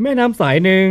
แม่น้ำสายหนึ่ง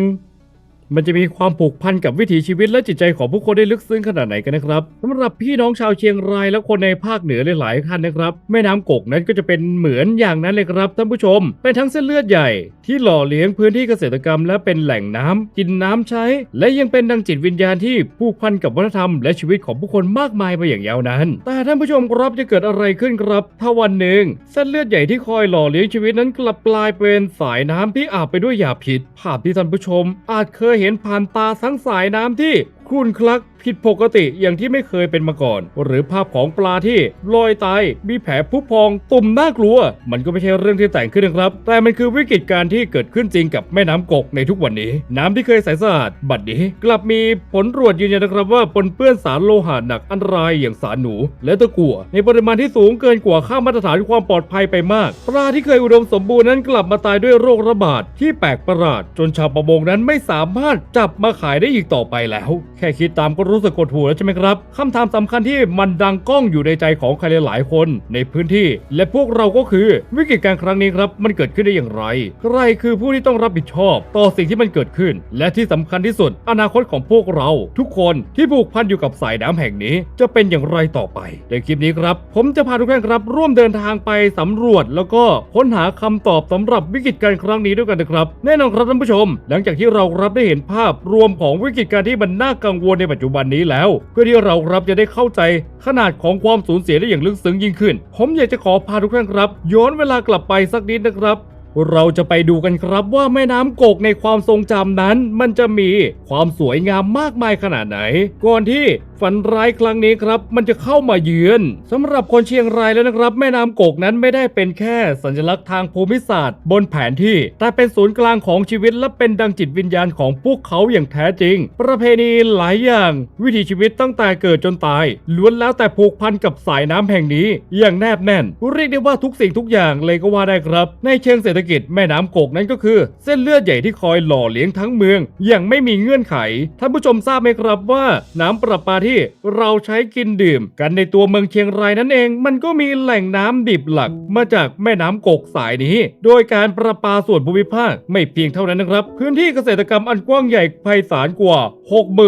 มันจะมีความผูกพันกับวิถีชีวิตและจิตใจของผู้คนได้ลึกซึ้งขนาดไหนกันนะครับสำหรับพี่น้องชาวเชียงรายและคนในภาคเหนือหลายๆท่านนะครับแม่น้ำกกนั้นก็จะเป็นเหมือนอย่างนั้นเลยครับท่านผู้ชม เป็นทั้งเส้นเลือดใหญ่ ที่หล่อเลี้ยงพื้นที่เกษตรกรรม และเป็นแหล่งน้ำกินน้ำใช้ และยังเป็นดังจิตวิญญาณที่ผูกพันกับวัฒนธรรม และชีวิตของผู้คนมากมายมาอย่างยาวนานแต่ท่านผู้ชมครับจะเกิดอะไรขึ้นครับ ถ้าวันหนึ่งเส้นเลือดใหญ่ที่คอยหล่อเลี้ยงชีวิตนั้นกลับกลายเป็นสายน้ำที่อาบไปด้วยยาพิษภาพที่ท่านผู้ชมอาจเคยเห็นผ่านตาทั้งสายน้ำที่ ครุนคลักผิดปกติอย่างที่ไม่เคยเป็นมาก่อน หรือภาพของปลาที่ลอยตายมีแผลพุพองตุ่มน่ากลัว มันก็ไม่ใช่เรื่องที่แต่งขึ้นนะครับ แต่มันคือวิกฤตการณ์ที่เกิดขึ้นจริงกับแม่น้ำกกในทุกวันนี้ น้ำที่เคยใสสะอาดบัดนี้ กลับมีผลตรวจยืนยันนะครับว่าปนเปื้อนสารโลหะหนักอันตรายอย่างสารหนู และตะกั่วในปริมาณที่สูงเกินกว่าค่ามาตรฐานความปลอดภัยไปมาก ปลาที่เคยอุดมสมบูรณ์นั้นกลับมาตายด้วยโรคระบาดที่แปลกประหลาด จนชาวประมงนั้นไม่สามารถจับมาขายได้อีกต่อไปแล้วแค่คิดตามก็รู้สึกกดหัวแล้วใช่ไหมครับคำถามสำคัญที่มันดังก้องอยู่ในใจของใครหลายๆคนในพื้นที่ และพวกเราก็คือวิกฤตการณ์ครั้งนี้ครับ มันเกิดขึ้นได้อย่างไร ใครคือผู้ที่ต้องรับผิดชอบ ต่อสิ่งที่มันเกิดขึ้น และที่สำคัญที่สุด อนาคตของพวกเรา ทุกคนที่ผูกพันอยู่กับสายน้ำแห่งนี้ จะเป็นอย่างไรต่อไป ในคลิปนี้ครับ ผมจะพาทุกท่านครับ ร่วมเดินทางไปสำรวจ แล้วก็ค้นหาคำตอบสำหรับวิกฤตการณ์ครั้งนี้ด้วยกันนะครับ แน่นอนครับท่านผู้ชม หลังจากที่เรารับได้เห็นภาพรวมของวิกฤตการณ์ที่มันน่ากังังวลในปัจจุบันนี้แล้ว เพื่อที่เราครับจะได้เข้าใจขนาดของความสูญเสียได้อย่างลึกซึ้งยิ่งขึ้น ผมอยากจะขอพาทุกท่านครับ ย้อนเวลากลับไปสักนิดนะครับเราจะไปดูกันครับว่าแม่น้ำกกในความทรงจำนั้น มันจะมีความสวยงามมากมายขนาดไหน ก่อนที่ ฝันร้ายครั้งนี้ครับ มันจะเข้ามาเยือนสำหรับคนเชียงรายแล้วนะครับ แม่น้ำกกนั้นไม่ได้เป็นแค่สัญลักษณ์ทางภูมิศาสตร์ บนแผนที่ แต่เป็นศูนย์กลางของชีวิตและเป็นดังจิตวิญญาณของพวกเขาอย่างแท้จริง ประเพณีหลายอย่าง วิถีชีวิตตั้งแต่เกิดจนตาย ล้วนแล้วแต่ผูกพันกับสายน้ำแห่งนี้ อย่างแนบแน่น เรียกได้ว่าทุกสิ่งทุกอย่างเลยก็ว่าได้ครับ ในเชิงเศรษฐกิจแม่น้ำกกนั้นก็คือ เส้นเลือดใหญ่ที่คอยหล่อเลี้ยงทั้งเมือง อย่างไม่มีเงื่อนไขท่านผู้ชมทราบไหมครับว่าน้ำประปาที่เราใช้กินดื่ม กันในตัวเมืองเชียงรายนั่นเอง มันก็มีแหล่งน้ำดิบหลัก มาจากแม่น้ำกกสายนี้ โดยการประปาส่วนภูมิภาคไม่เพียงเท่านั้นนะครับ พื้นที่เกษตรกรรมอันกว้างใหญ่ไพศาลกว่า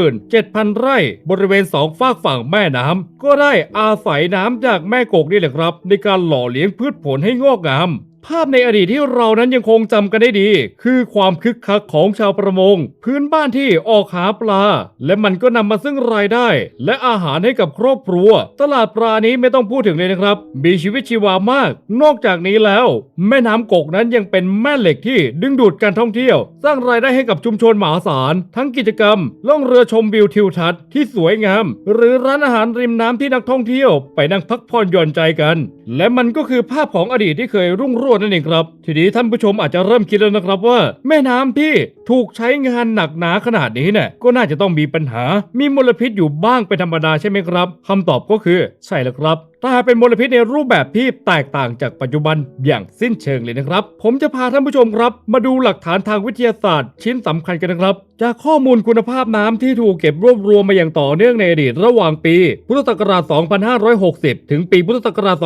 67,000 ไร่ บริเวณสองฝากฝั่งแม่น้ำก็ได้อาศัยน้ำจากแม่กกนี่แหละครับ ในการหล่อเลี้ยงพืชผลให้งอกงาม ภาพในอดีตที่เรานั้นยังคงจำกันได้ดี คือความคึกคักของชาวประมง พื้นบ้านที่ออกหาปลา และมันก็นำมาซึ่งรายได้ และอาหารให้กับครอบครัว ตลาดปลานี้ไม่ต้องพูดถึงเลยนะครับ มีชีวิตชีวามาก นอกจากนี้แล้ว แม่น้ำกกนั้นยังเป็นแม่เหล็กที่ดึงดูดการท่องเที่ยว สร้างรายได้ให้กับชุมชนมหาศาล ทั้งกิจกรรม ล่องเรือชมวิวทิวทัศน์ที่สวยงาม หรือร้านอาหารริมน้ำที่นักท่องเที่ยว ไปนั่งพักผ่อนหย่อนใจกัน และมันก็คือภาพของอดีตที่เคยรุ่งโรนนั่นเองครับ ทีนี้ท่านผู้ชมอาจจะเริ่มคิดแล้วนะครับว่า แม่น้ำที่ถูกใช้งานหนักหนาขนาดนี้เนี่ยก็น่าจะต้องมีปัญหา มีมลพิษอยู่บ้างเป็นธรรมดาใช่ไหมครับคำตอบก็คือใช่แล้วครับ แต่เป็นมลพิษในรูปแบบที่แตกต่างจากปัจจุบันอย่างสิ้นเชิงเลยนะครับ ผมจะพาท่านผู้ชมครับ มาดูหลักฐานทางวิทยาศาสตร์ ชิ้นสำคัญกันนะครับ จากข้อมูลคุณภาพน้ำที่ถูกเก็บรวบรวมมาอย่างต่อเนื่องในอดีตระหว่างปี พุทธศักราช 2560 ถึงปีพุทธศักราช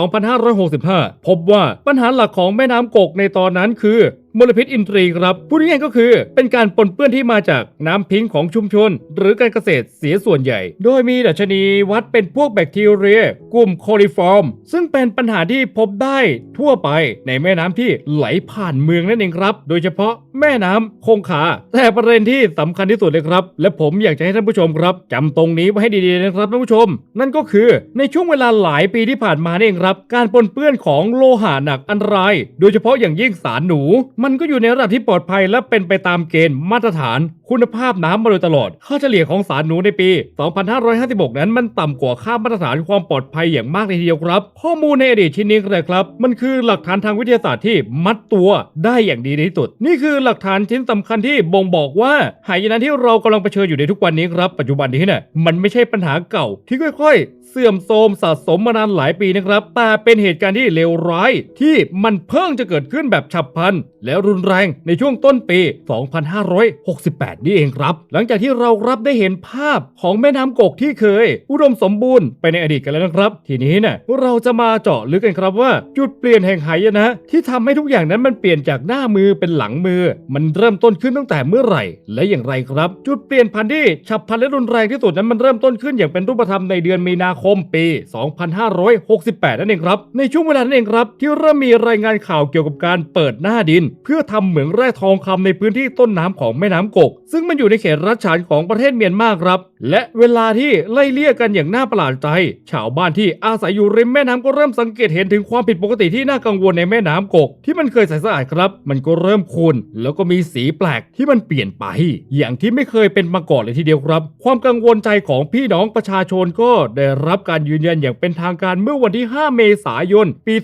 2565 พบว่าปัญหาหลักของแม่น้ำกกในตอนนั้นคือมลพิษอินทรีย์ครับพูดง่ายๆก็คือเป็นการปนเปื้อนที่มาจากน้ำพิงของชุมชน หรือการเกษตรเสียส่วนใหญ่ โดยมีดัชนีวัดเป็นพวกแบคทีเรีย กลุ่มโคลิฟอร์ม ซึ่งเป็นปัญหาที่พบได้ทั่วไปในแม่น้ำที่ไหลผ่านเมืองนั่นเองครับ โดยเฉพาะแม่น้ำคงคาแต่ประเด็นที่สำคัญที่สุดเลยครับ และผมอยากจะให้ท่านผู้ชมครับจำตรงนี้ไว้ให้ดีๆนะครับท่านผู้ชม นั่นก็คือในช่วงเวลาหลายปีที่ผ่านมานี่เองครับ การปนเปื้อนของโลหะหนักอันตราย โดยเฉพาะอย่างยิ่งสารหนูมันก็อยู่ในระดับที่ปลอดภัยและเป็นไปตามเกณฑ์มาตรฐานคุณภาพน้ำมาโดยตลอด ค่าเฉลี่ยของสารหนูในปี 2556 นั้นมันต่ำกว่าค่ามาตรฐานความปลอดภัยอย่างมากเลยทีเดียวครับ ข้อมูลในอดีตชิ้นนี้เลยครับ มันคือหลักฐานทางวิทยาศาสตร์ที่มัดตัวได้อย่างดีที่สุด นี่คือหลักฐานชิ้นสำคัญที่บ่งบอกว่าหายนะที่เรากำลังเผชิญอยู่ในทุกวันนี้ครับ ปัจจุบันนี้เนี่ยมันไม่ใช่ปัญหาเก่าที่ค่อยๆ เสื่อมโทรมสะสมมานานหลายปีนะครับแต่เป็นเหตุการณ์ที่เลวร้ายที่มันเพิ่งจะเกิดขึ้นแบบฉับพลันและรุนแรงในช่วงต้นปี 2568 นี่เองครับ หลังจากที่เรารับได้เห็นภาพของแม่น้ำกกที่เคย อุดมสมบูรณ์ไปในอดีตกันแล้วนะครับ ทีนี้เนี่ยเราจะมาเจาะลึกกันครับว่า จุดเปลี่ยนแห่งหายนะ ที่ทำให้ทุกอย่างนั้นมันเปลี่ยนจากหน้ามือเป็นหลังมือ มันเริ่มต้นขึ้นตั้งแต่เมื่อไหร่ และอย่างไรครับ จุดเปลี่ยนพันธุ์ที่ฉับพลันและรุนแรงที่สุดนั้นมันเริ่มต้นขึ้นอย่างเป็นรูปธรรมในเดือนมีนาคมปี 2568 นั่นเองครับ ในช่วงเวลานั้นเองครับ ที่เริ่มมีรายงานข่าวเกี่ยวกับการเปิดหน้าดิน พื่อทำเหมืองแร่ทองคำในพื้นที่ต้นน้ำของแม่น้ำกก ซึ่งมันอยู่ในเขตรัฐฉานของประเทศเมียนมาครับและเวลาที่ไล่เลี่ยกันอย่างน่าประหลาดใจ ชาวบ้านที่อาศัยอยู่ริมแม่น้ำก็เริ่มสังเกตเห็นถึงความผิดปกติที่น่ากังวลในแม่น้ำกก ที่มันเคยใสสะอาดครับ มันก็เริ่มขุ่นแล้วก็มีสีแปลกที่มันเปลี่ยนไป อย่างที่ไม่เคยเป็นมาก่อนเลยทีเดียวครับ ความกังวลใจของพี่น้องประชาชนก็ได้รับการยืนยันอย่างเป็นทางการเมื่อวันที่ 5 เมษายน ปี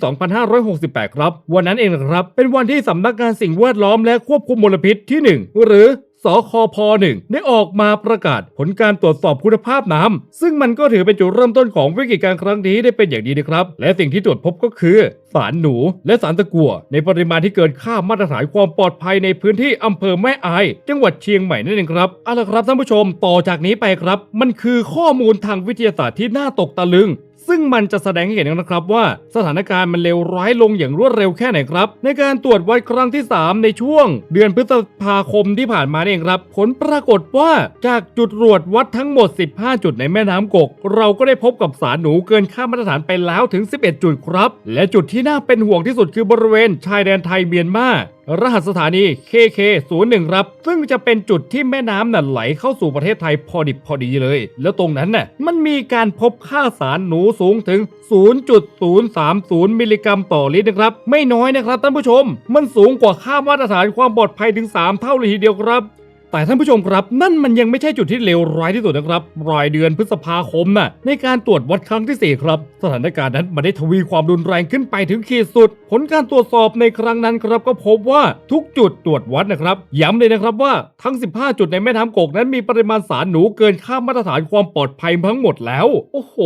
2568 ครับ วันนั้นเองนะครับ เป็นวันที่สำนักงานสิ่งแวดล้อมและควบคุมมลพิษที่ 1 หรือ สคพ1ได้ออกมาประกาศผลการตรวจสอบคุณภาพน้ำซึ่งมันก็ถือเป็นจุดเริ่มต้นของวิกฤตการณ์ครั้งนี้ได้เป็นอย่างดีนะครับ และสิ่งที่ตรวจพบก็คือ สารหนู และสารตะกั่วในปริมาณที่เกินค่ามาตรฐานความปลอดภัยในพื้นที่อำเภอแม่อาย จังหวัดเชียงใหม่นั่นเองครับเอาละครับท่านผู้ชมต่อจากนี้ไปครับ มันคือข้อมูลทางวิทยาศาสตร์ที่น่าตกตะลึง ซึ่งมันจะแสดงให้เห็นนะครับว่าสถานการณ์มันเลวร้ายลงอย่างรวดเร็วแค่ไหนครับ ในการตรวจวัดครั้งที่ 3 ในช่วง เดือนพฤษภาคมที่ผ่านมานี่เองครับ ผลปรากฏว่าจากจุดตรวจวัดทั้งหมด 15 จุดในแม่น้ำกก เราก็ได้พบกับสารหนูเกินค่ามาตรฐานไปแล้วถึง 11 จุดครับ และจุดที่น่าเป็นห่วงที่สุดคือบริเวณชายแดนไทยเมียนมารหัสสถานี KK 0 1 ครับ ซึ่งจะเป็นจุดที่แม่น้ำน่ะไหลเข้าสู่ประเทศไทยพอดิบพอดีเลย แล้วตรงนั้นน่ะมันมีการพบค่าสารหนูสูงถึง 0.030 มิลลิกรัมต่อลิตรนะครับ ไม่น้อยนะครับท่านผู้ชม มันสูงกว่าค่ามาตรฐานความปลอดภัยถึง 3 เท่าเลยทีเดียวครับ แต่ท่านผู้ชมครับ นั่นมันยังไม่ใช่จุดที่เลวร้ายที่สุดนะครับปลายเดือนพฤษภาคมน่ะในการตรวจวัดครั้งที่ 4 ครับ สถานการณ์นั้นมันได้ทวีความรุนแรงขึ้นไปถึงขีดสุด ผลการตรวจสอบในครั้งนั้นครับก็พบว่าทุกจุดตรวจวัดนะครับ ย้ำเลยนะครับว่าทั้ง 15 จุดในแม่น้ำกกนั้นมีปริมาณสารหนูเกินค่ามาตรฐานความปลอดภัยทั้งหมดแล้ว โอ้โห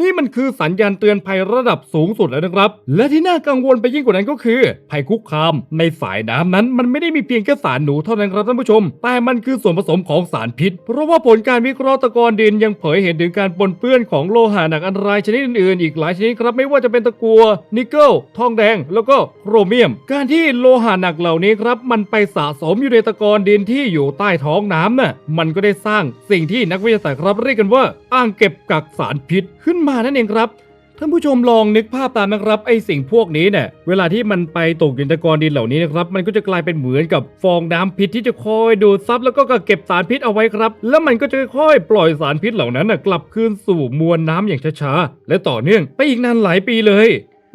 นี่มันคือสัญญาณเตือนภัยระดับสูงสุดแล้วนะครับ และที่น่ากังวลไปยิ่งกว่านั้นก็คือ ภัยคุกคาม ในสายน้ำนั้นมันไม่ได้มีเพียงแค่สารหนูเท่านั้นครับท่านผู้ชมแต่มันคือส่วนผสมของสารพิษ เพราะว่าผลการวิเคราะห์ตะกอนดินยังเผยเห็นถึงการปนเปื้อนของโลหะหนักอันตรายชนิดอื่นๆ อีกหลายชนิดครับไม่ว่าจะเป็นตะกัว นิกเกิล ทองแดง แล้วก็โครเมียม การที่โลหะหนักเหล่านี้ครับ มันไปสะสมอยู่ในตะกอนดินที่อยู่ใต้ท้องน้ำน่ะมันก็ได้สร้างสิ่งที่นักวิทยาศาสตร์ครับเรียกกันว่า อ่างเก็บกักสารพิษขึ้นมานั่นเองครับ ท่านผู้ชมลองนึกภาพตามนะครับไอสิ่งพวกนี้เนี่ยเวลาที่มันไปตกอยู่ในตะกอนดินเหล่านี้นะครับมันก็จะกลายเป็นเหมือนกับฟองน้ำพิษที่จะคอยดูดซับแล้วก็กเก็บสารพิษเอาไว้ครับ แล้วมันก็จะค่อยๆปล่อยสารพิษเหล่านั้นนะกลับคืนสู่มวลน้ำอย่างช้าๆและต่อเนื่องไปอีกนานหลายปีเลย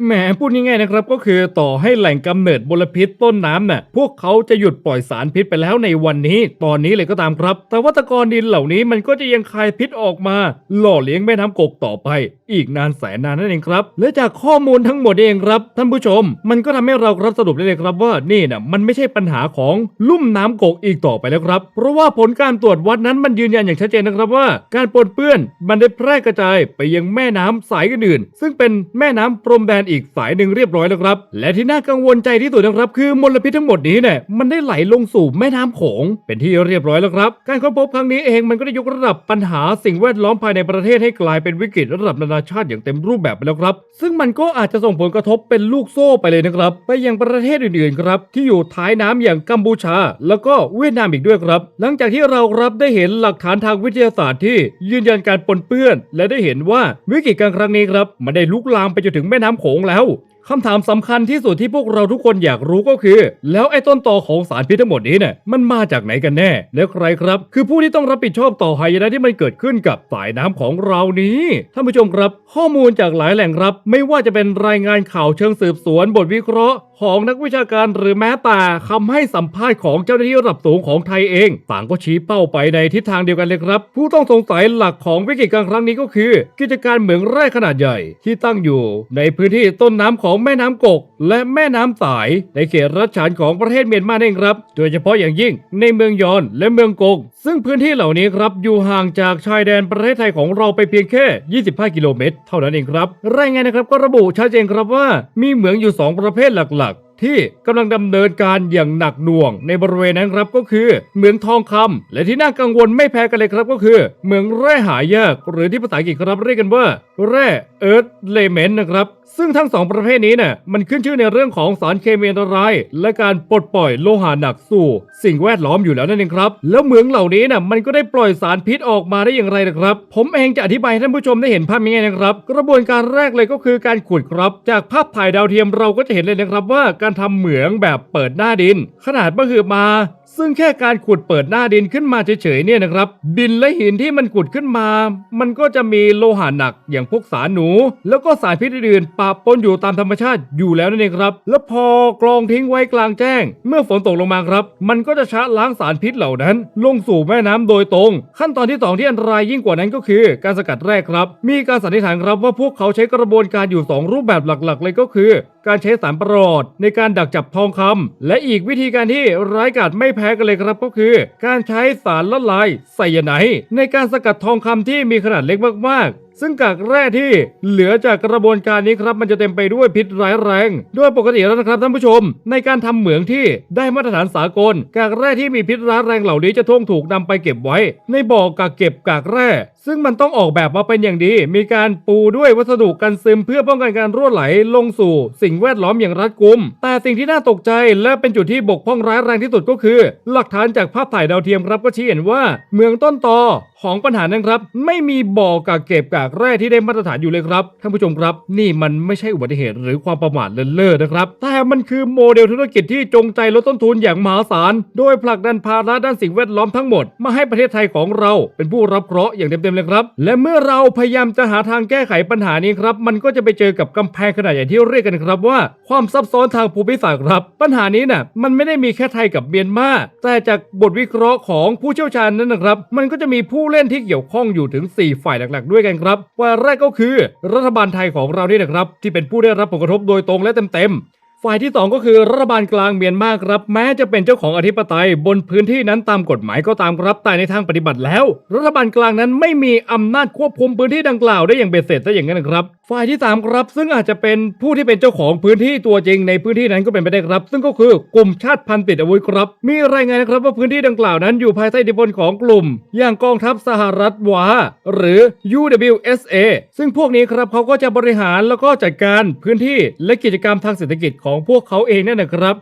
แหมพูดง่ายๆนะครับก็คือต่อให้แหล่งกำเนิดมลพิษต้นน้ำน่ะพวกเขาจะหยุดปล่อยสารพิษไปแล้วในวันนี้ ตอนนี้เลยก็ตามครับ แต่ว่าตะกอนดินเหล่านี้มันก็จะยังคายพิษออกมา หล่อเลี้ยงแม่น้ำกกต่อไป อีกนานแสนนานนั่นเองครับ และจากข้อมูลทั้งหมดเองครับ ท่านผู้ชม มันก็ทำให้เราครับสรุปได้เลยครับว่านี่น่ะมันไม่ใช่ปัญหาของลุ่มน้ำกกอีกต่อไปแล้วครับ เพราะว่าผลการตรวจวัดนั้นมันยืนยันอย่างชัดเจนนะครับว่า การปนเปื้อนมันได้แพร่กระจายไปยังแม่น้ำสายอื่นๆซึ่งเป็นแม่น้ำพรมแดนอีกสายหนึ่งเรียบร้อยแล้วครับ และที่น่ากังวลใจที่สุดนะครับ คือมลพิษทั้งหมดนี้เนี่ยมันได้ไหลลงสู่แม่น้ำโขงเป็นที่เรียบร้อยแล้วครับ การค้นพบครั้งนี้เองมันก็ได้ยกระดับปัญหาสิ่งแวดล้อมภายในประเทศให้กลายเป็นวิกฤตระดับนานาชาติอย่างเต็มรูปแบบไปแล้วครับ ซึ่งมันก็อาจจะส่งผลกระทบเป็นลูกโซ่ไปเลยนะครับ ไปยังประเทศอื่นๆครับที่อยู่ท้ายน้ำอย่างกัมพูชา แล้วก็เวียดนามอีกด้วยครับ หลังจากที่เรารับได้เห็นหลักฐานทางวิทยาศาสตร์ที่ยืนยันการปนเปื้อน และได้เห็นว่าวิกฤตการครั้งนี้ครับมันได้ลุกลามไปจนถึงแม่น้ำโขงแล้วคำถามสำคัญที่สุดที่พวกเราทุกคนอยากรู้ก็คือ แล้วไอ้ต้นตอของสารพิษทั้งหมดนี้เนี่ยมันมาจากไหนกันแน่ และใครครับ คือผู้ที่ต้องรับผิดชอบต่อหายนะที่มันเกิดขึ้นกับสายน้ำของเรานี้ท่านผู้ชมครับ ข้อมูลจากหลายแหล่งครับ ไม่ว่าจะเป็นรายงานข่าวเชิงสืบสวนบทวิเคราะห์ ของนักวิชาการหรือแม้แต่คำให้สัมภาษณ์ของเจ้าหน้าที่ระดับสูงของไทยเองต่างก็ชี้เป้าไปในทิศทางเดียวกันเลยครับ ผู้ต้องสงสัยหลักของวิกฤตการครั้งนี้ก็คือ กิจการเหมืองแร่ขนาดใหญ่ ที่ตั้งอยู่ในพื้นที่ต้นน้ำของแม่น้ำกก และแม่น้ำสาย ในเขตรัฐฉานของประเทศเมียนมาเองครับ โดยเฉพาะอย่างยิ่งในเมืองยอนและเมืองกง ซึ่งพื้นที่เหล่านี้ครับอยู่ห่างจากชายแดนประเทศไทยของเราไปเพียงแค่ 25 กิโลเมตร เท่านั้นเองครับรายงานนะครับก็ระบุชัดเจนครับว่ามีเหมืองอยู่ 2 ประเภทหลัก ที่กำลังดำเนินการอย่างหนักหน่วง ในบริเวณนั้นครับก็คือเหมืองทองคำและที่น่ากังวลไม่แพ้กันเลยครับก็คือเหมืองแร่หายาก หรือที่ภาษาอังกฤษครับเรียกกันว่าแร่เอิร์ธเลเมนนะครับ ซึ่งทั้งสองประเภทนี้เนี่ยมันขึ้นชื่อในเรื่องของสารเคมีอันตราย และการปลดปล่อยโลหะหนักสู่ สิ่งแวดล้อมอยู่แล้วนั่นเองครับ แล้วเหมืองเหล่านี้น่ะมันก็ได้ปล่อยสารพิษออกมาได้อย่างไรนะครับ ผมเองจะอธิบายให้ท่านผู้ชมได้เห็นภาพง่ายๆนะครับ กระบวนการแรกเลยก็คือการขุดครับ จากภาพถ่ายดาวเทียมเราก็จะเห็นเลยนะครับว่าการทำเหมืองแบบเปิดหน้าดิน ขนาดมหึมา ซึ่งแค่การขุดเปิดหน้าดินขึ้นมาเฉยๆเนี่ยนะครับ ดินและหินที่มันขุดขึ้นมา มันก็จะมีโลหะหนักอย่างพวกสารหนู แล้วก็สารพิษอื่นๆปะปนอยู่ตามธรรมชาติอยู่แล้วนั่นเองครับ แล้วพอกรองทิ้งไว้กลางแจ้ง เมื่อฝนตกลงมาครับ มันก็จะชะล้างสารพิษเหล่านั้น ลงสู่แม่น้ำโดยตรง ขั้นตอนที่สองที่อันตรายยิ่งกว่านั้นก็คือ การสกัดแรกครับ มีการสันนิษฐานครับว่าพวกเขาใช้กระบวนการอยู่สองรูปแบบหลักๆ เลยก็คือ การใช้สารประหลอดในการดักจับทองคำและอีกวิธีการที่ร้ายกาจไม่แพ้กันเลยครับก็คือ การใช้สารละลายไซยาไนด์ในการสกัดทองคำที่มีขนาดเล็กมากๆ ซึ่งกากแร่ที่เหลือจากกระบวนการนี้ครับมันจะเต็มไปด้วยพิษร้ายแรงโดยปกติแล้วนะครับท่านผู้ชม ในการทำเหมืองที่ได้มาตรฐานสากล กากแร่ที่มีพิษร้ายแรงเหล่านี้จะท่วงถูกนำไปเก็บไว้ ในบ่อกักเก็บกากแร่ซึ่งมันต้องออกแบบมาเป็นอย่างดี มีการปูด้วยวัสดุกันซึมเพื่อป้องกันการรั่วไหลลงสู่สิ่งแวดล้อมอย่างรัดกุม แต่สิ่งที่น่าตกใจและเป็นจุดที่บกพร่องร้ายแรงที่สุดก็คือ หลักฐานจากภาพถ่ายดาวเทียมครับก็ชี้เห็นว่า เมืองต้นตอของปัญหานั้นครับ ไม่มีบ่อกักเก็บกากแร่ที่ได้มาตรฐานอยู่เลยครับท่านผู้ชมครับ นี่มันไม่ใช่อุบัติเหตุหรือความประมาทเลินเล่อนะครับ แต่มันคือโมเดลธุรกิจที่จงใจลดต้นทุนอย่างมหาศาลโดยผลักดันภาระด้านสิ่งแวดล้อมทั้งหมดมาให้ประเทศไทยของเราเป็นผู้รับเคราะห์อย่างเต็มๆเลยครับ และเมื่อเราพยายามจะหาทางแก้ไขปัญหานี้ครับ มันก็จะไปเจอกับกำแพงขนาดใหญ่ที่เรียกกันครับว่าความซับซ้อนทางภูมิศาสตร์ครับ ปัญหานี้น่ะมันไม่ได้มีแค่ไทยกับเมียนมาแต่จากบทวิเคราะห์ของผู้เชี่ยวชาญนั้นนะครับ มันก็จะมีผู้เล่นที่เกี่ยวข้องอยู่ถึง 4 ฝ่ายหลัก ๆ ด้วยกันครับฝ่ายแรกก็คือ รัฐบาลไทยของเรานี่นะครับ ที่เป็นผู้ได้รับผลกระทบโดยตรงและเต็มๆ ฝ่ายที่ 2 ก็คือรัฐบาลกลางเมียนมาครับ แม้จะเป็นเจ้าของอธิปไตยบนพื้นที่นั้นตามกฎหมายก็ตามครับแต่ในทางปฏิบัติแล้ว รัฐบาลกลางนั้นไม่มีอำนาจควบคุมพื้นที่ดังกล่าวได้อย่างเบ็ดเสร็จซะอย่างนั้นครับ ฝ่ายที่3ครับซึ่งอาจจะเป็นผู้ที่เป็นเจ้าของพื้นที่ตัวจริงในพื้นที่นั้นก็เป็นไปได้ครับ ซึ่งก็คือกลุ่มชาติพันธุ์ติดอาวุธครับ มีรายงานนะครับว่าพื้นที่ดังกล่าวนั้นอยู่ภายใต้อิทธิพลของกลุ่ม อย่างกองทัพสหรัฐวาหรือ UWSA ซึ่งพวกนี้ครับเขาก็จะบริหารแล้วก็จัดการพื้นที่และกิจกรรมทางเศรษฐกิจของพวกเขาเองนั่นนะครับ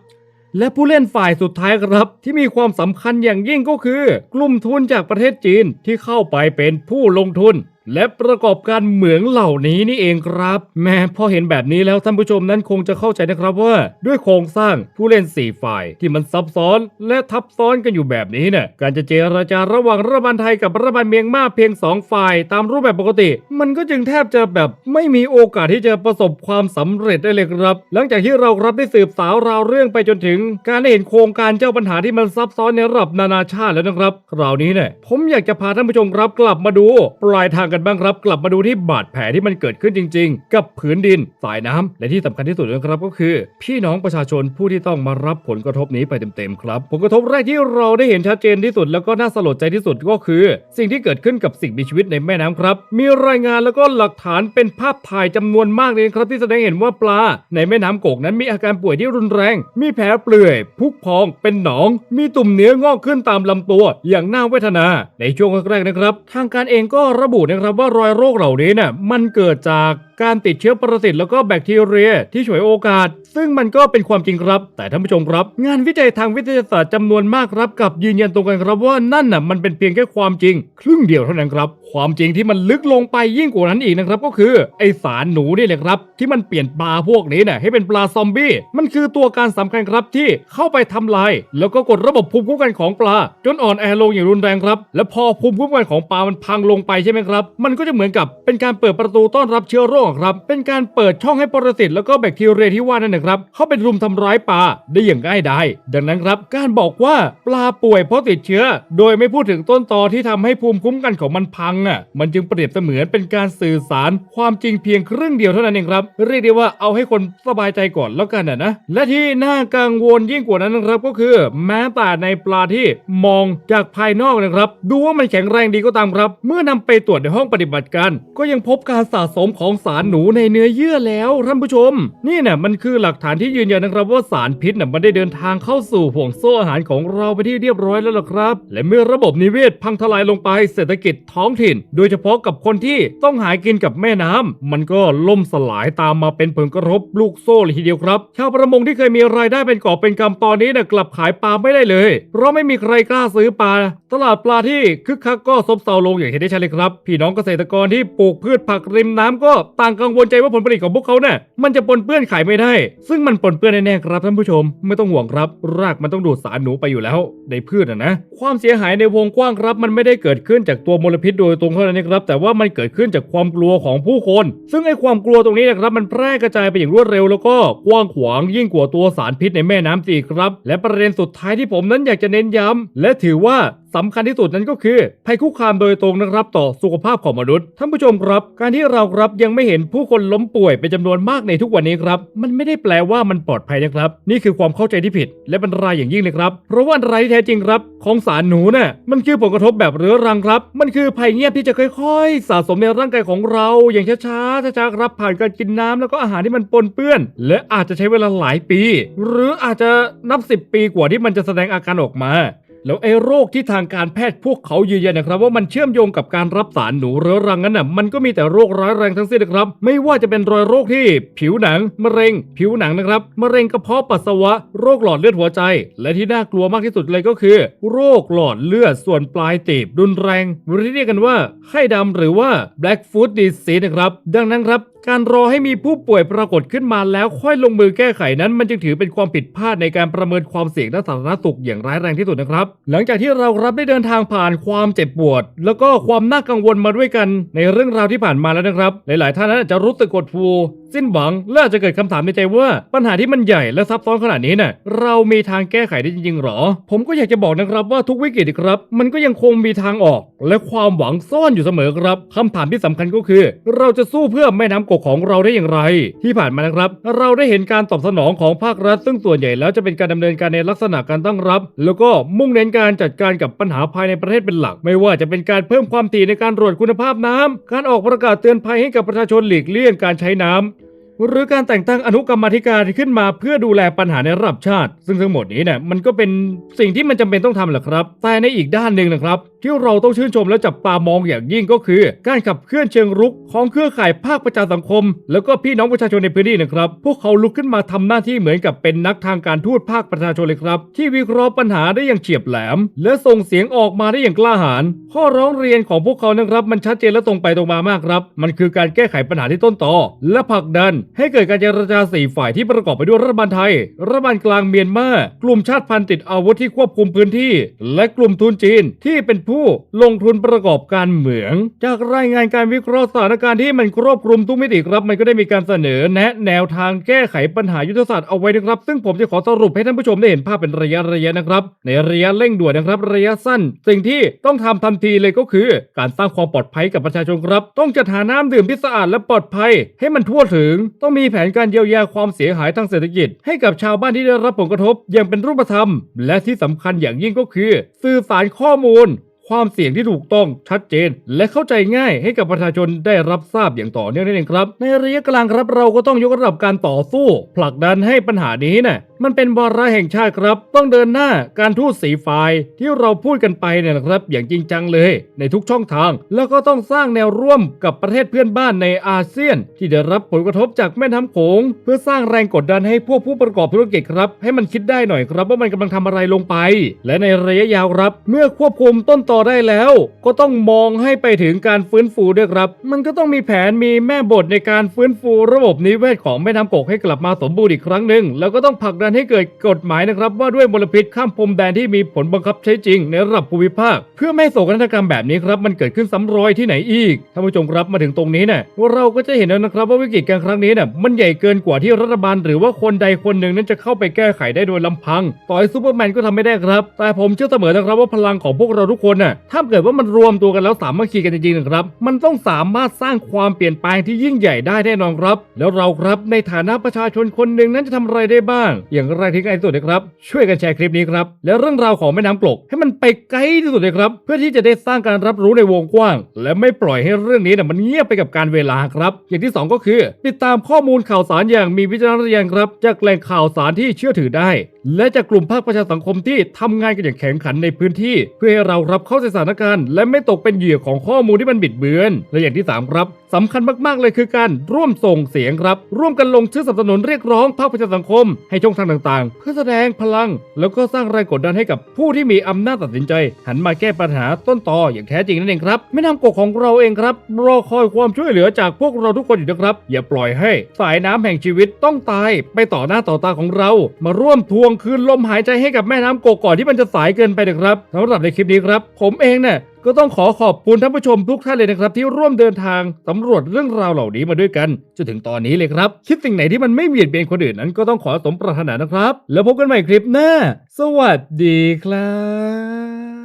และผู้เล่นฝ่ายสุดท้ายครับ ที่มีความสำคัญอย่างยิ่งก็คือ กลุ่มทุนจากประเทศจีนที่เข้าไปเป็นผู้ลงทุนและประกอบการเหมืองเหล่านี้นี่เองครับ แม้พอเห็นแบบนี้แล้วท่านผู้ชมนั้นคงจะเข้าใจนะครับว่า ด้วยโครงสร้างผู้เล่น 4 ฝ่ายที่มันซับซ้อนและทับซ้อนกันอยู่แบบนี้เนี่ยการจะเจรจาระหว่างรัฐบาลไทยกับรัฐบาลเมียนมาเพียง 2 ฝ่าย ตามรูปแบบปกติ มันก็จึงแทบจะแบบไม่มีโอกาสที่จะประสบความสำเร็จได้เลยครับ หลังจากที่เรารับได้สืบสาวราวเรื่องไปจนถึง การได้เห็นโครงการเจ้าปัญหาที่มันซับซ้อนในระดับนานาชาติแล้วนะครับคราวนี้เนี่ยผมอยากจะพาท่านผู้ชมครับกลับมาดูปลายทางกันบ้างครับ กลับมาดูที่บาดแผลที่มันเกิดขึ้นจริง ๆ กับผืนดินสายน้ำและที่สำคัญที่สุดนะครับก็คือ พี่น้องประชาชนผู้ที่ต้องมารับผลกระทบนี้ไปเต็มๆครับ ผลกระทบแรกที่เราได้เห็นชัดเจนที่สุด แล้วก็น่าสลดใจที่สุดก็คือ สิ่งที่เกิดขึ้นกับสิ่งมีชีวิตในแม่น้ำครับ มีรายงานแล้วก็หลักฐานเป็นภาพถ่ายจำนวนมากเลยครับที่แสดงเห็นว่าปลา ในแม่น้ำโกกนั้นมีอาการป่วยที่รุนแรง มีแผลเปลื่อยพุกพองเป็นหนอง มีตุ่มเนื้องอกขึ้นตามลำตัว อย่างน่าเวทนา ในช่วงแรกๆนะครับ ทางการเองก็ระบุนะครับว่ารอยโรคเหล่านี้เนี่ยมันเกิดจาก การติดเชื้อปรสิตแล้วก็แบคทีเรียที่ฉวยโอกาส ซึ่งมันก็เป็นความจริงครับ แต่ท่านผู้ชมครับ งานวิจัยทางวิทยาศาสตร์จำนวนมากครับกับยืนยันตรงกันครับว่านั่นน่ะมันเป็นเพียงแค่ความจริง ครึ่งเดียวเท่านั้นครับ ความจริงที่มันลึกลงไปยิ่งกว่านั้นอีกนะครับก็คือไอสารหนูนี่แหละครับ ที่มันเปลี่ยนปลาพวกนี้น่ะให้เป็นปลาซอมบี้มันคือตัวการสำคัญครับที่เข้าไปทำลาย แล้วก็กดระบบภูมิคุ้มกันของปลา จนอ่อนแอลงอย่างรุนแรงครับ และพอภูมิคุ้มกันของปลามันพังลงไปใช่ไหมครับ มันก็จะเหมือนกับเป็นการเปิดประตูต้อนรับเชื้อโรคครับ เป็นการเปิดช่องให้ปรสิตแล้วก็แบคทีเรียที่ว่านั่นนะครับ เข้าไปรุมทำร้ายปลาได้อย่างง่ายดายดังนั้นครับ การบอกว่าปลาป่วยเพราะติดเชื้อ โดยไม่พูดถึงต้นตอที่ทำให้ภูมิคุ้มกันของมันพังอะ มันจึงเปรียบเสมือนเป็นการสื่อสารความจริงเพียงครึ่งเดียวเท่านั้นเองครับ เรียกได้ว่าเอาให้คนสบายใจก่อนแล้วกันนะนะ และที่น่ากังวลยิ่งกว่านั้นนะครับก็คือ แม้แต่ในปลาที่มองจากภายนอกนะครับ ดูว่ามันแข็งแรงดีก็ตามครับ เมื่อนำไปตรวจในห้องปฏิบัติการ ก็ยังพบการสะสมของสารารหนูในเนื้อเยื่อแล้วท่านผู้ชม นี่น่ะมันคือหลักฐานที่ยืนยันนะครับว่าสารพิษน่ะมันได้เดินทางเข้าสู่ห่วงโซ่อาหารของเราไปที่เรียบร้อยแล้วล่ะครับ และเมื่อระบบนิเวศพังทลายลงไปเศรษฐกิจท้องถิ่น โดยเฉพาะกับคนที่ต้องหากินกับแม่น้ำมันก็ล่มสลายตามมาเป็นผลกระทบลูกโซ่เลยทีเดียวครับชาวประมงที่เคยมีรายได้เป็นกอบเป็นกำตอนนี้น่ะกลับขายปลาไม่ได้เลย เพราะไม่มีใครกล้าซื้อปลาตลาดปลาที่คึกคักก็ซบเซาลงอย่างเห็นได้ชัดเลยครับพี่น้องเกษตรกรที่ปลูกพืชผักริมน้ำก็ต่างกังวลใจว่าผลผลิตของพวกเขาเนี่ยมันจะปนเปื้อนขายไม่ได้ ซึ่งมันปนเปื้อนแน่ๆครับท่านผู้ชม ไม่ต้องห่วงครับ รากมันต้องดูดสารหนูไปอยู่แล้ว ในพืชนะนะ ความเสียหายในวงกว้างครับ มันไม่ได้เกิดขึ้นจากตัวมลพิษโดยตรงเท่านั้นนะครับ แต่ว่ามันเกิดขึ้นจากความกลัวของผู้คน ซึ่งไอ้ความกลัวตรงนี้นะครับมันแพร่กระจายไปอย่างรวดเร็วแล้วก็กว้างขวางยิ่งกว่าตัวสารพิษในแม่น้ำจีครับ และประเด็นสุดท้ายที่ผมนั้นอยากจะเน้นย้ำและถือว่า สำคัญที่สุดนั้นก็คือ ภัยคุกคามโดยตรงนะครับต่อสุขภาพของมนุษย์ท่านผู้ชมครับ การที่เราครับยังไม่เห็นผู้คนล้มป่วยเป็นจำนวนมากในทุกวันนี้ครับ มันไม่ได้แปลว่ามันปลอดภัยนะครับ นี่คือความเข้าใจที่ผิด และเป็นรายอย่างยิ่งเลยครับ เพราะว่าอันตรายที่แท้จริงครับ ของสารหนูน่ะมันคือผลกระทบแบบเรื้อรังครับ มันคือภัยเงียบที่จะค่อยๆ สะสมในร่างกายของเราอย่างช้าๆช้าๆครับผ่านการกินน้ำแล้วก็อาหารที่มันปนเปื้อน และอาจจะใช้เวลาหลายปี หรืออาจจะนับ 10 ปีกว่าที่มันจะแสดงอาการออกมา แล้วไอ้โรคที่ทางการแพทย์พวกเขายืนยันนะครับ ว่ามันเชื่อมโยงกับการรับสารหนูเรื้อรังนั้นน่ะมันก็มีแต่โรคร้ายแรงทั้งสิ้นนะครับ ไม่ว่าจะเป็นรอยโรคที่ผิวหนัง มะเร็ง ผิวหนังนะครับมะเร็งกระเพาะปัสสาวะโรคหลอดเลือดหัวใจ และที่น่ากลัวมากที่สุดเลยก็คือ โรคหลอดเลือดส่วนปลายตีบรุนแรงเรียกกันว่าไข้ดำหรือว่า black foot disease นะครับดังนั้นครับการรอให้มีผู้ป่วยปรากฏขึ้นมาแล้วค่อยลงมือแก้ไขนั้น มันจึงถือเป็นความผิดพลาดในการประเมินความเสี่ยงด้านสาธารณสุขอย่างร้ายแรงที่สุดนะครับหลังจากที่เรารับได้เดินทางผ่านความเจ็บปวด แล้วก็ความน่ากังวลมาด้วยกันในเรื่องราวที่ผ่านมาแล้วนะครับ หลาย ๆ ท่านนั้นอาจจะรู้สึกกดฟู สิ้นหวังและอาจจะเกิดคำถามในใจว่า ปัญหาที่มันใหญ่และซับซ้อนขนาดนี้น่ะเรามีทางแก้ไขได้จริงๆหรอ ผมก็อยากจะบอกนะครับว่าทุกวิกฤตครับ มันก็ยังคงมีทางออก และความหวังซ่อนอยู่เสมอครับคำถามที่สำคัญก็คือ เราจะสู้เพื่อแม่น้ำกกของเราได้อย่างไร ที่ผ่านมานะครับ เราได้เห็นการตอบสนองของภาครัฐ ซึ่งส่วนใหญ่แล้วจะเป็นการดำเนินการในลักษณะการตั้งรับ แล้วก็มุ่งเน้นการจัดการกับปัญหาภายในประเทศเป็นหลัก ไม่ว่าจะเป็นการเพิ่มความถี่ในการตรวจคุณภาพน้ำการออกประกาศเตือนภัยให้กับประชาชนหลีกเลี่ยงการใช้น้ำ หรือการแต่งตั้งอนุกรรมธิการขึ้นมาเพื่อดูแลปัญหาในระดับชาติ ซึ่งทั้งหมดนี้เนี่ยมันก็เป็นสิ่งที่มันจำเป็นต้องทำแหละครับ แต่ในอีกด้านหนึ่งนะครับ ที่เราต้องชื่นชมและจับตามองอย่างยิ่งก็คือ การขับเคลื่อนเชิงรุกของเครือข่ายภาคประชาสังคม แล้วก็พี่น้องประชาชนในพื้นที่นะครับ พวกเขาลุกขึ้นมาทำหน้าที่เหมือนกับเป็นนักทางการทูตภาคประชาชนเลยครับ ที่วิเคราะห์ปัญหาได้อย่างเฉียบแหลม และส่งเสียงออกมาได้อย่างกล้าหาญข้อร้องเรียนของพวกเขานะครับ มันชัดเจนและตรงไปตรงมามากครับ มันคือการแก้ไขปัญหาที่ต้นตอและผลักดัน ให้เกิดการเจรจาสี่ฝ่ายที่ประกอบไปด้วยรัฐบาลไทย รัฐบาลกลางเมียนมากลุ่มชาติพันธุ์ติดอาวุธที่ควบคุมพื้นที่ และกลุ่มทุนจีนที่เป็นผู้ลงทุนประกอบการเหมือง จากรายงานการวิเคราะห์สถานการณ์ที่มันครอบคลุมทุกมิติครับมันก็ได้มีการเสนอแนะแนวทางแก้ไขปัญหายุทธศาสตร์เอาไว้นะครับ ซึ่งผมจะขอสรุปให้ท่านผู้ชมได้เห็นภาพเป็นระยะระยะนะครับ ในระยะเร่งด่วนนะครับ ระยะสั้น สิ่งที่ต้องทำทันทีเลยก็คือ การสร้างความปลอดภัยกับประชาชนครับ ต้องจัดหาน้ำดื่มที่สะอาดและปลอดภัย ให้มันทั่วถึง ต้องมีแผนการเยียวยาความเสียหายทางเศรษฐกิจ ให้กับชาวบ้านที่ได้รับผลกระทบอย่างเป็นรูปธรรม และที่สำคัญอย่างยิ่งก็คือ สื่อสารข้อมูล ความเสี่ยงที่ถูกต้องชัดเจน และเข้าใจง่ายให้กับประชาชนได้รับทราบอย่างต่อเนื่องนั่นเองครับ ในระยะกลางครับเราก็ต้องยกระดับการต่อสู้ ผลักดันให้ปัญหานี้น่ะมันเป็นวาระแห่งชาติครับ ต้องเดินหน้าการทูตสีไฟล์ที่เราพูดกันไปเนี่ยนะครับ อย่างจริงจังเลย ในทุกช่องทาง แล้วก็ต้องสร้างแนวร่วมกับประเทศเพื่อนบ้านในอาเซียน ที่ได้รับผลกระทบจากแม่น้ำโขงเพื่อสร้างแรงกดดันให้พวกผู้ประกอบธุรกิจครับ ให้มันคิดได้หน่อยครับว่ามันกำลังทำอะไรลงไป และในระยะยาวครับ เมื่อควบคุมต้นตอได้แล้ว ก็ต้องมองให้ไปถึงการฟื้นฟูด้วยครับ มันก็ต้องมีแผนมีแม่บทในการฟื้นฟูระบบนิเวศของแม่น้ำโขงให้กลับมาสมบูรณ์อีกครั้งหนึ่งแล้วก็ต้องผลักดันให้เกิดกฎหมายนะครับ ว่าด้วยมลพิษข้ามพรมแดนที่มีผลบังคับใช้จริงในระดับภูมิภาค เพื่อไม่ให้โศกนาฏกรรมแบบนี้ครับ มันเกิดขึ้นซ้ำรอยที่ไหนอีกท่านผู้ชมครับมาถึงตรงนี้เนี่ยเราก็จะเห็นแล้วนะครับว่าวิกฤตการครั้งนี้เนี่ยมันใหญ่เกินกว่าที่รัฐบาล หรือว่าคนใดคนหนึ่งนั้นจะเข้าไปแก้ไขได้โดยลำพัง ต่อให้ซูเปอร์แมนก็ทำไม่ได้ครับ แต่ผมเชื่อเสมอนะครับว่าพลังของพวกเราทุกคนน่ะถ้าเกิดว่ามันรวมตัวกันแล้วสามัคคีกันจริงๆนะครับ มันต้องสามารถสร้างความเปลี่ยนแปลงที่ยิ่งใหญ่ได้แน่นอนครับ แล้วเราครับในฐานะประชาชนคนหนึ่งนั้นจะทำอะไรได้บ้าง อย่างไรที่ไกลที่สุดนะครับ ช่วยกันแชร์คลิปนี้ครับ แล้วเรื่องราวของแม่น้ำกลกให้มันไปไกลที่สุดเลยครับ เพื่อที่จะได้สร้างการรับรู้ในวงกว้าง และไม่ปล่อยให้เรื่องนี้เนี่ยมันเงียบไปกับการเวลาครับ อย่างที่สองก็คือ ติดตามข้อมูลข่าวสารอย่างมีวิจารณญาณครับ จากแหล่งข่าวสารที่เชื่อถือได้ และจากกลุ่มภาคประชาสังคมที่ทำงานกันอย่างแข็งขันในพื้นที่ เพื่อให้เรารับเข้าสถานการณ์ และไม่ตกเป็นเหยื่อของข้อมูลที่มันบิดเบือน และอย่างที่สามครับ สำคัญมากๆเลยคือการร่วมส่งเสียงครับ ร่วมกันลงชื่อสนับสนุนเรียกร้องภาคประชาสังคม ให้ช่องทางต่างๆ เพื่อแสดงพลัง แล้วก็สร้างแรงกดดันให้กับผู้ที่มีอำนาจตัดสินใจ หันมาแก้ปัญหาต้นตออย่างแท้จริงนั่นเองครับแม่น้ำกกของเราเองครับรอคอยความช่วยเหลือจากพวกเราทุกคนอยู่นะครับ อย่าปล่อยให้ สายน้ำแห่งชีวิตต้องตาย ไปต่อหน้าต่อตาของเรา มาร่วมทวงคืนลมหายใจให้กับแม่น้ำกกก่อนที่มันจะสายเกินไปนะครับสำหรับในคลิปนี้ครับ ผมเองเนี่ยก็ต้องขอขอบคุณท่านผู้ชมทุกท่านเลยนะครับ ที่ร่วมเดินทางสำรวจเรื่องราวเหล่านี้มาด้วยกันจนถึงตอนนี้เลยครับ คิดสิ่งไหนที่มันไม่เบียดเบียนคนอื่นนั้นก็ต้องขอสมปรารถนานะครับ แล้วพบกันใหม่คลิปหน้า สวัสดีครับ